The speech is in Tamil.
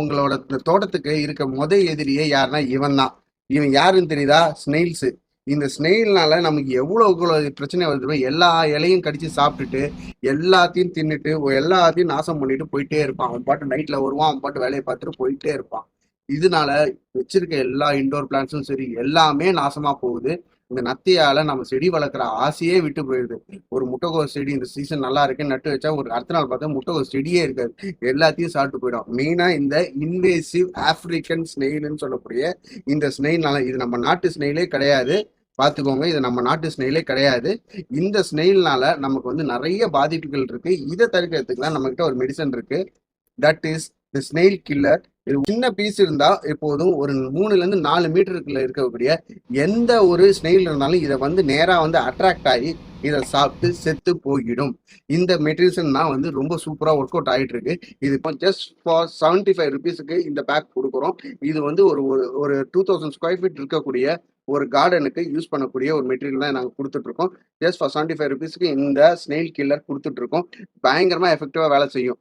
உங்களோட தோட்டத்துக்கு இருக்க முத எதிரியே யாருன்னா இவன் தான். இவன் யாருன்னு தெரியுதா? ஸ்னெயில்ஸ் இந்த ஸ்னெயில்னால நமக்கு எவ்வளோ எவ்வளோ பிரச்சனை வருதுமோ எல்லா இலையும் கடிச்சு சாப்பிட்டுட்டு எல்லாத்தையும் தின்னுட்டு எல்லாத்தையும் நாசம் பண்ணிட்டு போயிட்டே இருப்பான். அவன் பாட்டு நைட்ல வருவான் அவன் பாட்டு வேலையை பார்த்துட்டு போயிட்டே இருப்பான். இதனால வச்சிருக்க எல்லா இண்டோர் பிளான்ஸும் சரி எல்லாமே நாசமா போகுது. இந்த நத்தியால நம்ம செடி வளர்க்குற ஆசையே விட்டு போயிடுது ஒரு முட்டைகோஸ் செடி இந்த சீசன் நல்லா இருக்குன்னு நட்டு வச்சா ஒரு அடுத்த நாள் பார்த்தா முட்டைகோஸ் செடியே இருக்காது. எல்லாத்தையும் சாப்பிட்டு போயிடும். மெயினா இந்த இன்வேசிவ் ஆப்பிரிக்கன் ஸ்னெயில்னு சொல்லக்கூடிய இந்த ஸ்னெயில்னால இது நம்ம நாட்டு ஸ்னெயிலே கிடையாது. பார்த்துக்கோங்க இது நம்ம நாட்டு ஸ்னெயிலே கிடையாது. இந்த ஸ்னெயில்னால நமக்கு வந்து நிறைய பாதிப்புகள் இருக்கு. இதை தடுக்கிறதுக்குலாம் நம்மகிட்ட ஒரு மெடிசன் இருக்கு. That is the snail killer இது சின்ன பீஸ் இருந்தா எப்போதும் ஒரு மூணுல இருந்து நாலு மீட்டருக்குள்ள இருக்கக்கூடிய எந்த ஒரு ஸ்னெயில் இருந்தாலும் இதை வந்து நேரா வந்து அட்ராக்ட் ஆகி இதை சாப்பிட்டு செத்து போயிடும். இந்த மெட்டீரியல்ஸ் தான் வந்து ரொம்ப சூப்பராக ஒர்க் அவுட் ஆகிட்டு இருக்கு இது இப்போ ஜஸ்ட் ஃபார் செவன்டி ஃபைவ் ருபீஸுக்கு இந்த பேக் கொடுக்குறோம். இது வந்து ஒரு ஒரு- ஒரு டூ தௌசண்ட் ஸ்கொயர் ஃபீட் இருக்கக்கூடிய ஒரு கார்டனுக்கு யூஸ் பண்ணக்கூடிய ஒரு மெட்டீரியல் தான் நாங்கள் கொடுத்துட்ருக்கோம் ஜஸ்ட் ஃபார் செவன்டி ஃபைவ் ருபீஸுக்கு இந்த ஸ்னெயில் கில்லர் கொடுத்துட்ருக்கோம் பயங்கரமாக எஃபெக்டிவாக வேலை செய்யும்.